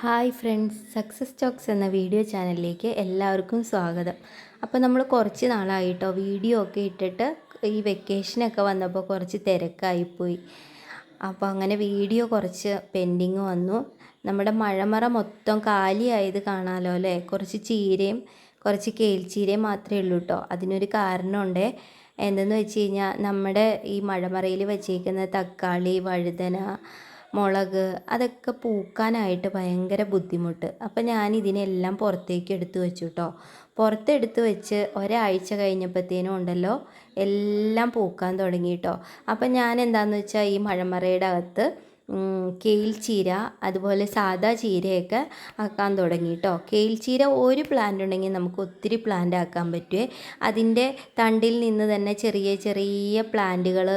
Hi friends success talks എന്ന video ചാനലിലേക്ക് എല്ലാവർക്കും സ്വാഗതം. അപ്പോൾ നമ്മൾ കുറച്ച് നാളായിട്ടോ വീഡിയോ ഒക്കെ ഇട്ടിട്ട് ഈ വെക്കേഷനൊക്കെ വന്നപ്പോൾ കുറച്ച് തിരക്കായിപ്പോയി അപ്പോൾ അങ്ങനെ വീഡിയോ കുറച്ച് പെൻഡിങ് വന്നു. നമ്മുടെ മഴമറ മൊത്തം കാലിയായത് കാണാമല്ലോ അല്ലേ? കുറച്ച് ചീരയും കുറച്ച് കേൽച്ചീരയും മാത്രമേ ഉള്ളൂ കേട്ടോ അതിനൊരു കാരണമുണ്ട്. എന്തെന്ന് വെച്ച് കഴിഞ്ഞാൽ നമ്മുടെ ഈ മഴമറയിൽ വെച്ചേക്കുന്ന തക്കാളി വഴുതന മുളക് അതൊക്കെ പൂക്കാനായിട്ട് ഭയങ്കര ബുദ്ധിമുട്ട്. അപ്പം ഞാൻ ഇതിനെല്ലാം പുറത്തേക്ക് എടുത്തു വെച്ചു കേട്ടോ പുറത്തെടുത്ത് വെച്ച് ഒരാഴ്ച കഴിഞ്ഞപ്പോഴത്തേനും ഉണ്ടല്ലോ എല്ലാം പൂക്കാൻ തുടങ്ങി കേട്ടോ അപ്പം ഞാൻ എന്താണെന്ന് വെച്ചാൽ ഈ മഴമറയുടെ അകത്ത് കെയിൽ ചീര അതുപോലെ സാദാ ചീരയൊക്കെ ആക്കാൻ തുടങ്ങി കേട്ടോ കെയിൽ ചീര ഒരു പ്ലാന്റ് ഉണ്ടെങ്കിൽ നമുക്ക് ഒത്തിരി പ്ലാന്റ് ആക്കാൻ പറ്റുമേ അതിന്റെ തണ്ടിൽ നിന്ന് തന്നെ ചെറിയ ചെറിയ പ്ലാന്റുകൾ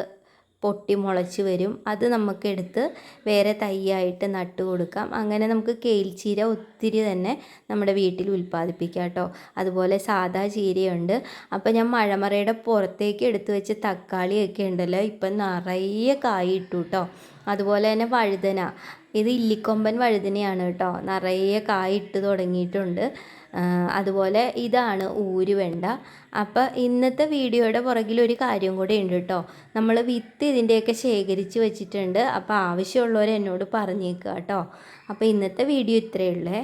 പൊട്ടി മുളച്ച് വരും. അത് നമുക്കെടുത്ത് വേറെ തൈയായിട്ട് നട്ട് കൊടുക്കാം. അങ്ങനെ നമുക്ക് കെയിൽ ചീര ഒത്തിരി തന്നെ നമ്മുടെ വീട്ടിൽ ഉൽപ്പാദിപ്പിക്കാം കേട്ടോ. അതുപോലെ സാധാ ചീരയുണ്ട്. അപ്പോൾ ഞാൻ മഴമറയുടെ പുറത്തേക്ക് എടുത്ത് വെച്ച് തക്കാളിയൊക്കെ ഉണ്ടല്ലോ ഇപ്പം നിറയെ കായി ഇട്ടു കേട്ടോ. അതുപോലെ തന്നെ വഴുതന. ഇത് ഇല്ലിക്കൊമ്പൻ വഴുതനയാണ് കേട്ടോ. നിറയെ കായിട്ട് തുടങ്ങിയിട്ടുണ്ട്. അതുപോലെ ഇതാണ് ഊരുവെണ്ട അപ്പോൾ ഇന്നത്തെ വീഡിയോയുടെ പുറകിൽ ഒരു കാര്യം കൂടെ ഉണ്ട് കേട്ടോ. നമ്മൾ വിത്ത് ഇതിന്റെയൊക്കെ ശേഖരിച്ച് വെച്ചിട്ടുണ്ട്. അപ്പോൾ ആവശ്യമുള്ളവർ എന്നോട് പറഞ്ഞേക്കുക കേട്ടോ. അപ്പോൾ ഇന്നത്തെ വീഡിയോ ഇത്രയേ ഉള്ളേ.